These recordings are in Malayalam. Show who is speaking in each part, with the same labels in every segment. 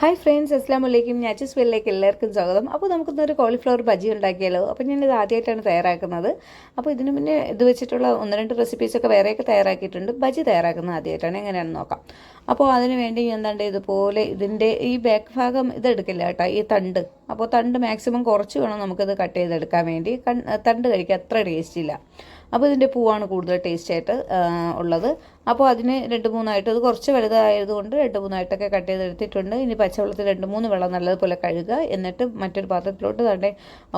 Speaker 1: ഹായ് ഫ്രണ്ട്സ് അസ്ലാം വലൈക്കും ഞാച്ചസ് വെല്ലിലേക്ക് എല്ലാവർക്കും സ്വാഗതം. അപ്പോൾ നമുക്കിന്നൊരു കോളിഫ്ലവർ ബജി ഉണ്ടാക്കിയാലോ? അപ്പോൾ ഞാനിത് ആദ്യമായിട്ടാണ് തയ്യാറാക്കുന്നത്. അപ്പോൾ ഇതിന് മുന്നേ ഇത് വെച്ചിട്ടുള്ള ഒന്ന് രണ്ട് റെസിപ്പീസൊക്കെ വേറെയൊക്കെ തയ്യാറാക്കിയിട്ടുണ്ട്. ബജി തയ്യാറാക്കുന്നത് ആദ്യമായിട്ടാണ്. എങ്ങനെയാണെന്ന് നോക്കാം. അപ്പോൾ അതിന് വേണ്ടി എന്താണ്ട് ഇതുപോലെ ഇതിന്റെ ഈ ബാക്ക് ഭാഗം ഇതെടുക്കില്ല കേട്ടോ. ഈ തണ്ട്. അപ്പോൾ തണ്ട് മാക്സിമം കുറച്ച് വേണം നമുക്കിത് കട്ട് ചെയ്തെടുക്കാൻ വേണ്ടി. തണ്ട് കഴിക്കാൻ അത്ര ടേസ്റ്റ് ഇല്ല. അപ്പോൾ ഇതിന്റെ പൂവാണ് കൂടുതൽ ടേസ്റ്റ് ആയിട്ട് ഉള്ളത്. അപ്പോൾ അതിന് രണ്ട് മൂന്നായിട്ട് അത് കുറച്ച് വലുതായതുകൊണ്ട് രണ്ട് മൂന്നായിട്ടൊക്കെ കട്ട് ചെയ്തെടുത്തിട്ടുണ്ട്. ഇനി പച്ചവെള്ളത്തിൽ രണ്ട് മൂന്ന് വെള്ളം നല്ലതുപോലെ കഴുകുക. എന്നിട്ട് മറ്റൊരു പാത്രത്തിലോട്ട് തന്നെ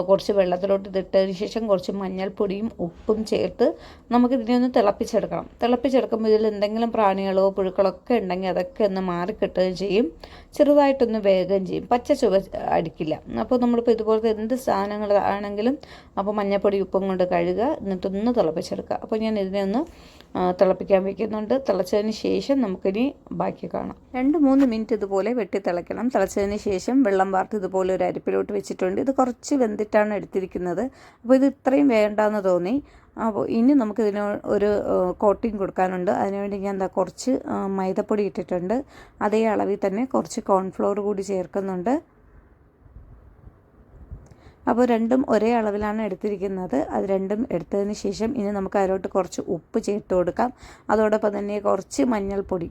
Speaker 1: കുറച്ച് വെള്ളത്തിലോട്ട് ഇതിട്ടതിന് ശേഷം കുറച്ച് മഞ്ഞൾപ്പൊടിയും ഉപ്പും ചേർത്ത് നമുക്കിതിനെ ഒന്ന് തിളപ്പിച്ചെടുക്കണം. തിളപ്പിച്ചെടുക്കുമ്പോൾ ഇതിൽ എന്തെങ്കിലും പ്രാണികളോ പുഴുക്കളോ ഒക്കെ ഉണ്ടെങ്കിൽ അതൊക്കെ ഒന്ന് മാറിക്കിട്ടുകയും ചെയ്യും. ചെറുതായിട്ടൊന്ന് വേഗം ചെയ്യും. പച്ച ചുവ അടിക്കില്ല. അപ്പോൾ നമ്മളിപ്പോൾ ഇതുപോലത്തെ എന്ത് സാധനങ്ങൾ ആണെങ്കിലും അപ്പോൾ മഞ്ഞൾപ്പൊടി ഉപ്പും കൊണ്ട് കഴുകുക. എന്നിട്ടൊന്ന് തിളപ്പിച്ചെടുക്കുക. അപ്പോൾ ഞാൻ ഇതിനെ ഒന്ന് തിളപ്പിക്കാൻ വെക്കുന്നുണ്ട്. തിളച്ചതിന് ശേഷം നമുക്കിനി ബാക്കി കാണാം. രണ്ട് മൂന്ന് മിനിറ്റ് ഇതുപോലെ വെട്ടി തിളയ്ക്കണം. തിളച്ചതിന് ശേഷം വെള്ളം വാർത്ത് ഇതുപോലെ ഒരു അരിപ്പിലോട്ട് വെച്ചിട്ടുണ്ട്. ഇത് കുറച്ച് വെന്തിട്ടാണ് എടുത്തിരിക്കുന്നത്. അപ്പോൾ ഇത് ഇത്രയും വേണ്ടാന്ന് തോന്നി. അപ്പോൾ ഇനി നമുക്കിതിന് ഒരു കോട്ടിങ് കൊടുക്കാനുണ്ട്. അതിനുവേണ്ടി ഞാൻ എന്താ കുറച്ച് മൈദപ്പൊടി ഇട്ടിട്ടുണ്ട്. അതേ അളവിൽ തന്നെ കുറച്ച് കോൺഫ്ലോർ കൂടി ചേർക്കുന്നുണ്ട്. അപ്പോൾ രണ്ടും ഒരേ അളവിലാണ് എടുത്തിരിക്കുന്നത്. അത് രണ്ടും എടുത്തതിന് ശേഷം ഇനി നമുക്ക് അതിലോട്ട് കുറച്ച് ഉപ്പ് ചേർത്ത് കൊടുക്കാം. അതോടൊപ്പം തന്നെ കുറച്ച് മഞ്ഞൾപ്പൊടി.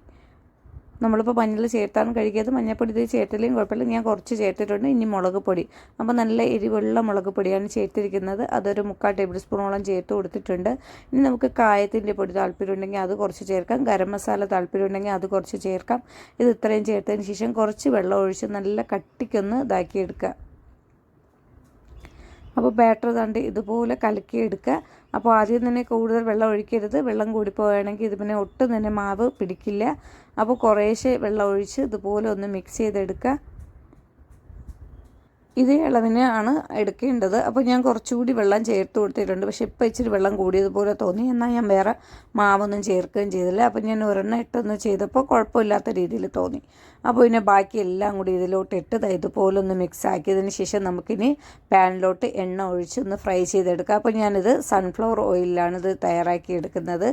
Speaker 1: നമ്മളിപ്പോൾ മഞ്ഞൾ ചേർത്താണ് കഴിക്കാതെ മഞ്ഞൾപ്പൊടി ഇത് ചേർത്തില്ലെങ്കിൽ കുഴപ്പമില്ല. ഞാൻ കുറച്ച് ചേർത്തിട്ടുണ്ട്. ഇനി മുളക് പൊടി. അപ്പോൾ നല്ല എരിവുള്ള മുളക് പൊടിയാണ് ചേർത്തിരിക്കുന്നത്. അതൊരു മുക്കാൽ ടേബിൾ സ്പൂണോളം ചേർത്ത് കൊടുത്തിട്ടുണ്ട്. ഇനി നമുക്ക് കായത്തിന്റെ പൊടി താല്പര്യമുണ്ടെങ്കിൽ അത് കുറച്ച് ചേർക്കാം. ഗരം മസാല താല്പര്യമുണ്ടെങ്കിൽ അത് കുറച്ച് ചേർക്കാം. ഇത് ഇത്രയും ചേർത്തതിന് ശേഷം കുറച്ച് വെള്ളം ഒഴിച്ച് നല്ല കട്ടിക്കൊന്ന് ഇതാക്കിയെടുക്കുക. അപ്പോൾ ബാറ്റർ തണ്ട് ഇതുപോലെ കലക്കിയെടുക്കുക അപ്പോൾ ആദ്യം തന്നെ കൂടുതൽ വെള്ളം ഒഴിക്കരുത്. വെള്ളം കൂടിപ്പോവുകയാണെങ്കിൽ ഇത് പിന്നെ ഒട്ടും തന്നെ മാവ് പിടിക്കില്ല. അപ്പോൾ കുറേശ്ശെ വെള്ളം ഒഴിച്ച് ഇതുപോലെ ഒന്ന് മിക്സ് ചെയ്തെടുക്കുക. ഇതേ അളവിനെയാണ് എടുക്കേണ്ടത്. അപ്പോൾ ഞാൻ കുറച്ചുകൂടി വെള്ളം ചേർത്ത് കൊടുത്തിട്ടുണ്ട്. പക്ഷേ ഇപ്പോൾ ഇച്ചിരി വെള്ളം കൂടിയതുപോലെ തോന്നി. എന്നാൽ ഞാൻ വേറെ മാവൊന്നും ചേർക്കുകയും ചെയ്തില്ല. അപ്പോൾ ഞാൻ ഒരെണ്ണം ഇട്ടൊന്ന് ചെയ്തപ്പോൾ കുഴപ്പമില്ലാത്ത രീതിയിൽ തോന്നി. അപ്പോൾ പിന്നെ ബാക്കി എല്ലാം കൂടി ഇതിലോട്ട് ഇട്ട് ഇതുപോലെ ഒന്ന് മിക്സ് ആക്കിയതിന് ശേഷം നമുക്കിനി പാനിലോട്ട് എണ്ണ ഒഴിച്ച് ഒന്ന് ഫ്രൈ ചെയ്തെടുക്കാം. അപ്പോൾ ഞാനിത് സൺഫ്ലവർ ഓയിലാണിത് ഇത് തയ്യാറാക്കി എടുക്കുന്നത്.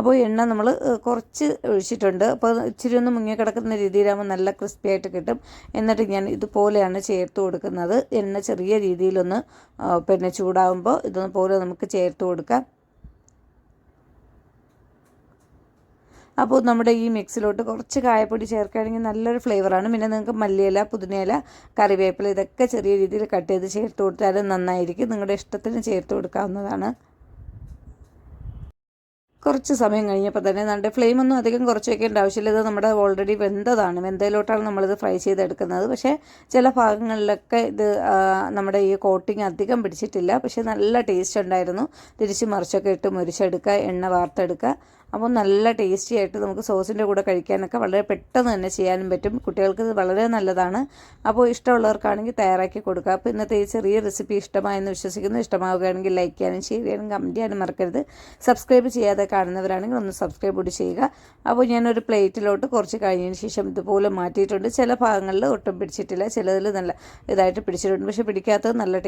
Speaker 1: അപ്പോൾ എണ്ണ നമ്മൾ കുറച്ച് ഒഴിച്ചിട്ടുണ്ട്. അപ്പോൾ ഇച്ചിരി ഒന്ന് മുങ്ങി കിടക്കുന്ന രീതിയിലാകുമ്പോൾ നല്ല ക്രിസ്പി ആയിട്ട് കിട്ടും. എന്നിട്ട് ഞാൻ ഇതുപോലെയാണ് ചേർത്ത് കൊടുക്കുന്നത്. എണ്ണ ചെറിയ രീതിയിലൊന്ന് പിന്നെ ചൂടാകുമ്പോൾ ഇതുപോലെ നമുക്ക് ചേർത്ത് കൊടുക്കാം. അപ്പോൾ നമ്മുടെ ഈ മിക്സിലോട്ട് കുറച്ച് കായപ്പൊടി ചേർക്കുകയാണെങ്കിൽ നല്ലൊരു ഫ്ലേവറാണ്. പിന്നെ നിങ്ങൾക്ക് മല്ലിയില പുതിനയില കറിവേപ്പില ഇതൊക്കെ ചെറിയ രീതിയിൽ കട്ട് ചെയ്ത് ചേർത്ത് കൊടുത്താലും നന്നായിരിക്കും. നിങ്ങളുടെ ഇഷ്ടത്തിന് ചേർത്ത് കൊടുക്കാവുന്നതാണ്. കുറച്ച് സമയം കഴിഞ്ഞപ്പോൾ തന്നെ നമ്മുടെ ഫ്ലെയിം ഒന്നും അധികം കുറച്ച് വയ്ക്കേണ്ട ആവശ്യമില്ല. ഇത് നമ്മുടെ ഓൾറെഡി വെന്തതാണ്. വെന്തയിലോട്ടാണ് നമ്മളിത് ഫ്രൈ ചെയ്തെടുക്കുന്നത്. പക്ഷേ ചില ഭാഗങ്ങളിലൊക്കെ ഇത് നമ്മുടെ ഈ കോട്ടിങ് അധികം പിടിച്ചിട്ടില്ല. പക്ഷേ നല്ല ടേസ്റ്റ് ഉണ്ടായിരുന്നു. തിരിച്ച് മറിച്ചൊക്കെ ഇട്ട് മുരിച്ചെടുക്കുക എണ്ണ വാർത്തെടുക്കുക. അപ്പോൾ നല്ല ടേസ്റ്റി ആയിട്ട് നമുക്ക് സോസിന്റെ കൂടെ കഴിക്കാനൊക്കെ വളരെ പെട്ടെന്ന് തന്നെ ചെയ്യാനും പറ്റും. കുട്ടികൾക്ക് ഇത് വളരെ നല്ലതാണ്. അപ്പോൾ ഇഷ്ടമുള്ളവർക്കാണെങ്കിൽ തയ്യാറാക്കി കൊടുക്കുക. അപ്പോൾ ഇന്നത്തെ ഈ ചെറിയ റെസിപ്പി ഇഷ്ടമായെന്ന് വിശ്വസിക്കുന്നു. ഇഷ്ടമാവുകയാണെങ്കിൽ ലൈക്ക് ചെയ്യാനും ഷെയർ ചെയ്യാനും കമന്റ് ചെയ്യാനും മറക്കരുത്. സബ്സ്ക്രൈബ് ചെയ്യാതെ കാണുന്നവരാണെങ്കിൽ ഒന്ന് സബ്സ്ക്രൈബ് കൂടി ചെയ്യുക. അപ്പോൾ ഞാനൊരു പ്ലേറ്റിലോട്ട് കുറച്ച് കഴിഞ്ഞതിന് ശേഷം ഇതുപോലെ മാറ്റിയിട്ടുണ്ട്. ചില ഭാഗങ്ങളിൽ ഒട്ടും പിടിച്ചിട്ടില്ല. ചിലതിൽ നല്ല ഇതായിട്ട് പിടിച്ചിട്ടുണ്ട്. പക്ഷേ പിടിക്കാത്തത് നല്ല